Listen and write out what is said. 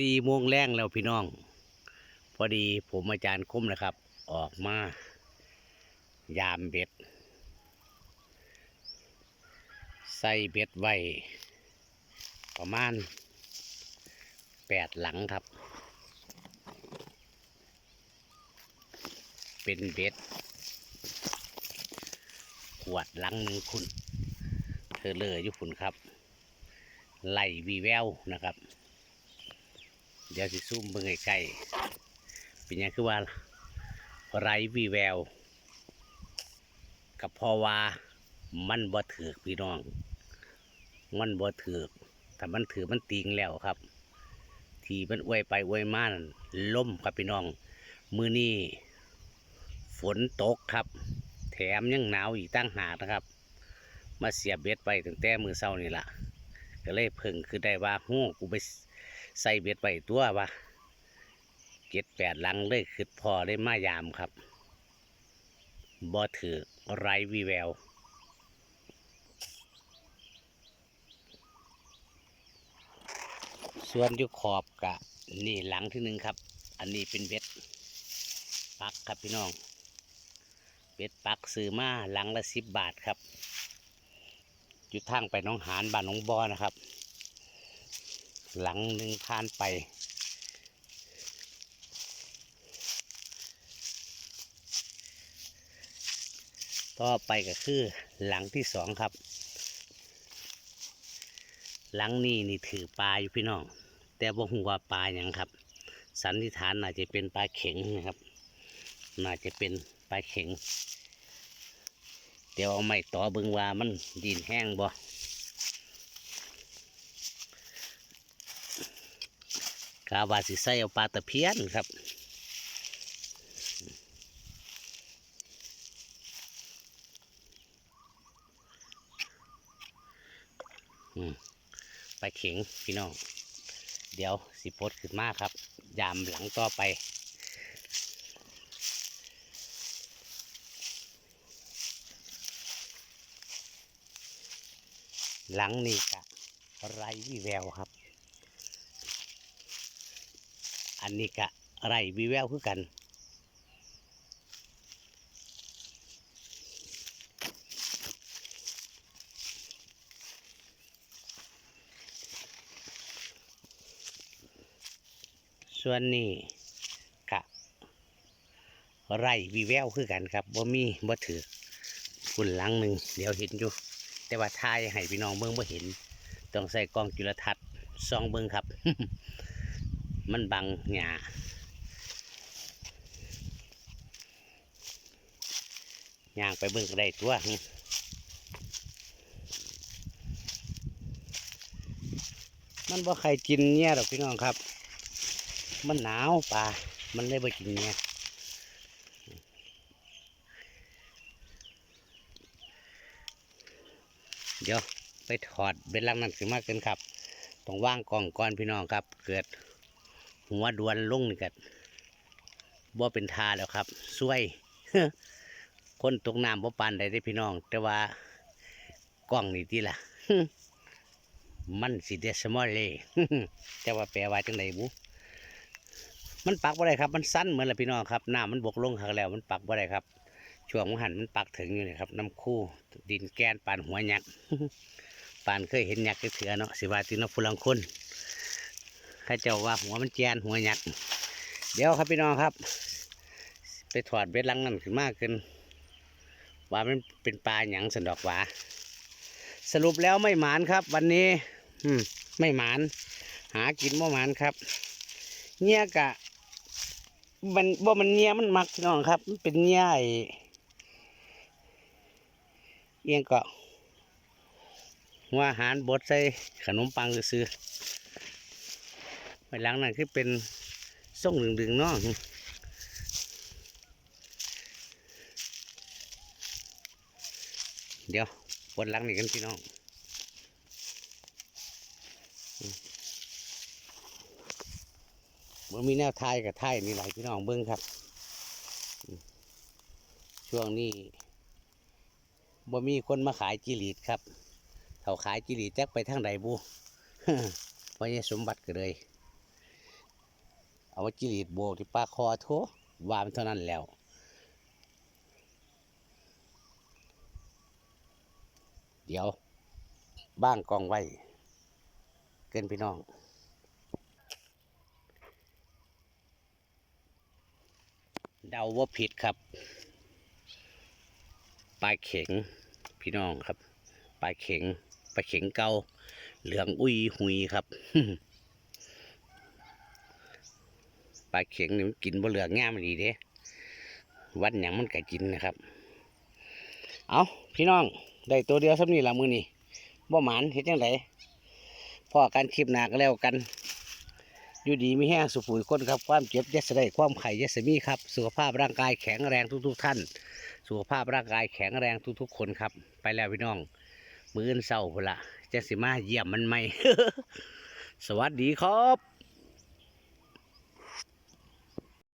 สี่โมงแรงแล้วพี่น้อง พอดีผมอาจารย์คมนะครับ ออกมา ยามเบ็ด ใส่เบ็ดไว้ ประมาณแปดหลังครับ เป็นเบ็ด ขวดหลังหนึ่งคุณ เธอเลออยู่คุณครับ ไหลวีแววนะครับ เดี๋ยวสิซูมเบิ่งใกล้ๆเป็นยังคือว่าไรวีแวว กับพอว่ามันบ่ถือกพี่น้อง มันบ่ถือกถ้ามันถือมันติงแล้วครับ ที่มันอวยไปอวยมานั่นล่มครับพี่น้อง มือนี้ฝนตกครับ แถมยังหนาวอีกตั้งหากนะครับ มาเสียบเบ็ดไปตั้งแต่มือเศร้านี่ละก็เลยเพิ่งคือได้ว่าหู้กูไป ใส่เบ็ดไปตัวว่าเจ็ดแปดหลังเลยคือพอได้มายามครับบ่ถือไรวีแววส่วนอยุขอบกะนี่หลังที่หนึ่งครับ อันนี้เป็นเบ็ดปักครับพี่น้อง เบ็ดปักซื้อมาหลังละสิบบาทครับ อยู่ทางไปน้องหานบ้านน้องบอนะครับ หลังหนึ่งผ่านไป ต่อไปก็คือหลังที่สองครับ หลังนี้นี่ถือปลาอยู่พี่น้อง แต่บ่ฮู้ว่าปลาอย่างครับ สันนิษฐานน่าจะเป็นปลาเข็งนะครับ น่าจะเป็นปลาเข็ง เดี๋ยวเอาไม้ต่อบิ่งว่ามันดินแห้งบ่ กาวาสิใส่เอาปลาตะเพียนครับอืมปเข็งพี่น้อง เดี๋ยวสิโพดขึ้นมากครับ ยามหลังต่อไปหลังนี่กะไรวิแววครับ อันนี้กะไรวิแววคือกัน ส่วนนี้กะไรวิแววคือกันครับบ่มีบ่ถือคุณหลังหนึ่งเดี๋ยวเห็นอยู่ แต่ว่าทายให้พี่น้องเบิ่งบ่เห็น ต้องใส่กล้องจุลทรรศน์ส่องเบิ่งครับ มันบังหญ้าย่างไปเบิ่งก็ได้ตัวมันบ่ใครกินเนี่ยหรอกพี่น้องครับ มันหนาวป่ามันเลยบ่กินเนี่ยเดี๋ยวไปถอดเบ็ดลังนั้นขึ้นมาเกินครับ ต้องว่างกล่องก่อนพี่น้องครับ เกิด หัวดวนลงนี่กับ่เป็นทาแล้วครับซวย คนตกน้ำบ่ปานใดได้พี่น้อง แต่ว่ากล้องนี่ที่ล่ะ มันสิเดสมอลเล่แต่ว่าแปลว่าจังไดบุมันปักบ่ได้ครับ มันสั้นเหมือนละพี่น้องครับน้ำมันบกลงข้างแล้ว มันปักบ่ได้ครับช่วงมันหันมันปักถึงอยู่นี่ครับน้ำคู่ดินแกนปานหัวยักษ์ปานเคยเห็นยักษ์เถื่อเนาะสิว่าติเนาะผู้ลังคน ข้าเจ้าว่าหัวมันแกนหัวหยักเดี๋ยวครับพี่น้องครับ ไปถอดเบ็ดลังนั่นขึ้นมากขึ้นว่ามันเป็นปลาหยังสันดอกหว่าสรุปแล้วไม่หมานครับ วันนี้ อืม ไม่หมาน หากินบ่หมานครับเงี้ยกะมันบ่มันเงี้ยมันมักพี่น้องครับ มันเป็นเงี้ยเอียงเก็หัวอาหารบดใส่ขนมปังซื้อ ๆไปหลังนั้นคือเป็นส่งดึงๆเนาะเดี๋ยวบนหลังนี่กันพี่น้องมันมีแนวไทยกับไทยนี่หลายพี่น้องเบิ้งครับ ช่วงนี้บ่มีคนมาขายจิลีดครับเขาขายจิลีดจักไปทางใดบูเพราะนี่สมบัติก็เลย เอาไว้จิรีดโบกที่ปลาคอโถวามนเท่านั้นแล้วเดี๋ยว บ้างกองไว้ เกินพี่น้อง เดาว่าผิดครับ ปลาเข็งพี่น้องครับ ปลาเข็งปลาเข็งเกาเหลืองอุ้ยหุยครับ ปลาเข็งนี่มันกินบ่เหลืองง่ามดีเด้วันหยังมันก็กินนะครับ เอาพี่น้องได้ตัวเดียวสักนี่ละมือนี่บ่หมานเห็นจังไดพ่อกันคลิปหนาก็แล้วกัน อยู่ดีไมีแห้งสุขุยคนครับ ความเจ็บอยสได้ความไข่อยสมีครับ สุขภาพร่างกายแข็งแรงทุก ๆ ท่าน สุขภาพร่างกายแข็งแรงทุก ๆ คนครับ ไปแล้วพี่น้อง มืออื่นเศร้าพุ่นละจะสิมาเยี่ยมมันไหมสวัสดีครับ